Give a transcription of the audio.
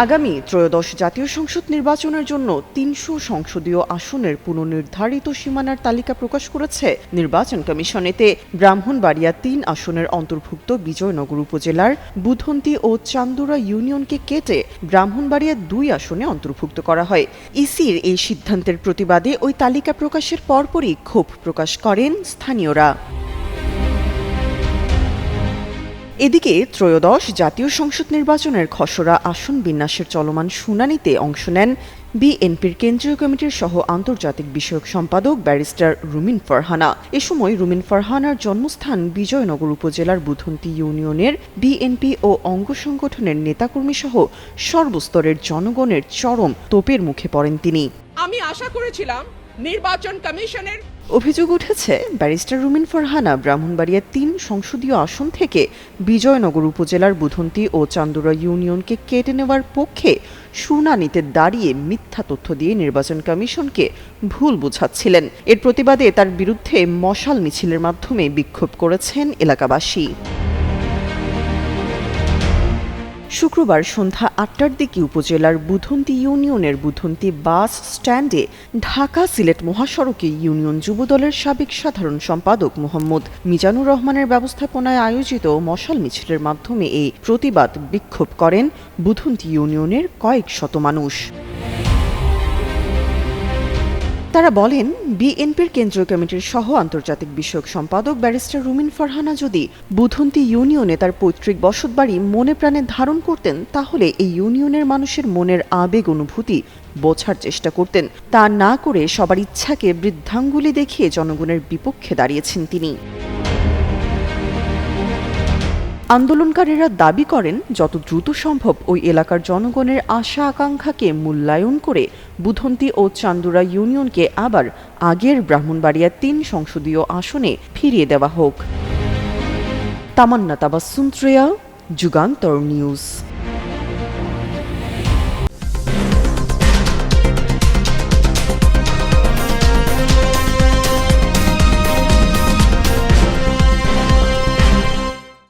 আগামী ত্রয়োদশ জাতীয় সংসদ নির্বাচনের জন্য তিনশো সংসদীয় আসনের পুনর্নির্ধারিত সীমানার তালিকা প্রকাশ করেছে নির্বাচন কমিশন। এতে ব্রাহ্মণবাড়িয়া তিন আসনের অন্তর্ভুক্ত বিজয়নগর উপজেলার বুধন্তি ও চান্দুরা ইউনিয়নকে কেটে ব্রাহ্মণবাড়িয়া দুই আসনে অন্তর্ভুক্ত করা হয়। ইসির এই সিদ্ধান্তের প্রতিবাদে ওই তালিকা প্রকাশের পরপরই ক্ষোভ প্রকাশ করেন স্থানীয়রা। এদিকে ত্রয়োদশ জাতীয় সংসদ নির্বাচনের খসড়া আসন বিন্যাসের চলমান শুনানিতে অংশ নেন বিএনপির কেন্দ্রীয় কমিটির সহ আন্তর্জাতিক বিষয়ক সম্পাদক ব্যারিস্টার রুমিন ফারহানা। এ সময় রুমিন ফারহানার জন্মস্থান বিজয়নগর উপজেলার বুধন্তি ইউনিয়নের বিএনপি ও অঙ্গ সংগঠনের নেতাকর্মী সহ সর্বস্তরের জনগণের চরম তোপের মুখে পড়েন তিনি। আমি আশা করেছিলাম নির্বাচন কমিশনের অভিযোগ উঠেছে, ব্যারিস্টার রুমিন ফরহানা ব্রাহ্মণবাড়িয়ার তিন সংসদীয় আসন থেকে বিজয়নগর উপজেলার বুধন্তি ও চান্দুরা ইউনিয়নকে কেটে নেওয়ার পক্ষে শুনানিতে দাঁড়িয়ে মিথ্যা তথ্য দিয়ে নির্বাচন কমিশনকে ভুল বোঝাচ্ছিলেন। এর প্রতিবাদে তার বিরুদ্ধে মশাল মিছিলের মাধ্যমে বিক্ষোভ করেছেন এলাকাবাসী। শুক্রবার সন্ধ্যা আটটার দিকে উপজেলার বুধন্তি ইউনিয়নের বুধন্তি বাস স্ট্যান্ডে ঢাকা সিলেট মহাসড়কে ইউনিয়ন যুবদলের সাবেক সাধারণ সম্পাদক মোহাম্মদ মিজানুর রহমানের ব্যবস্থাপনায় আয়োজিত মশাল মিছিলের মাধ্যমে এই প্রতিবাদ বিক্ষোভ করেন বুধন্তি ইউনিয়নের কয়েক শত মানুষ। তারা বলেন, বিএনপির কেন্দ্রীয় কমিটির সহ আন্তর্জাতিক বিষয়ক সম্পাদক ব্যারিস্টার রুমিন ফারহানা যদি বুধন্তি ইউনিয়নে তার পৈতৃক বসতবাড়ি মনে প্রাণে ধারণ করতেন, তাহলে এই ইউনিয়নের মানুষের মনের আবেগ অনুভূতি বোঝার চেষ্টা করতেন। তা না করে সবার ইচ্ছাকে বৃদ্ধাঙ্গুলি দেখিয়ে জনগণের বিপক্ষে দাঁড়িয়েছেন তিনি। আন্দোলনকারীরা দাবি করেন, যত দ্রুত সম্ভব ওই এলাকার জনগণের আশা আকাঙ্ক্ষাকে মূল্যায়ন করে বুধন্তি ও চান্দুরা ইউনিয়নকে আবার আগের ব্রাহ্মণবাড়িয়া তিন সংসদীয় আসনে ফিরিয়ে দেওয়া হোক। তামান্না তাবাসুম ত্রেয়া, যুগান্তর নিউজ।